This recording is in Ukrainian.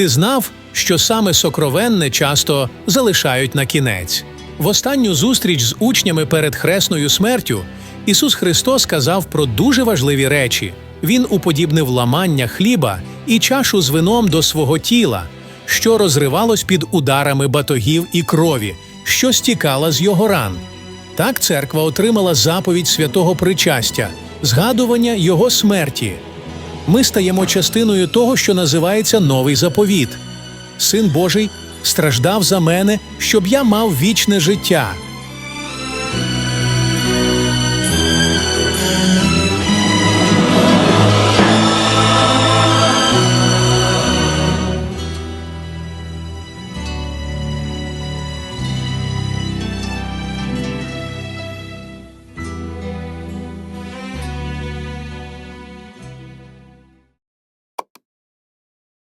Ти знав, що саме сокровенне часто залишають на кінець. В останню зустріч з учнями перед хресною смертю Ісус Христос сказав про дуже важливі речі. Він уподібнив ламання хліба і чашу з вином до свого тіла, що розривалось під ударами батогів і крові, що стікала з його ран. Так церква отримала заповідь святого причастя, згадування його смерті. Ми стаємо частиною того, що називається новий заповіт. Син Божий страждав за мене, щоб я мав вічне життя.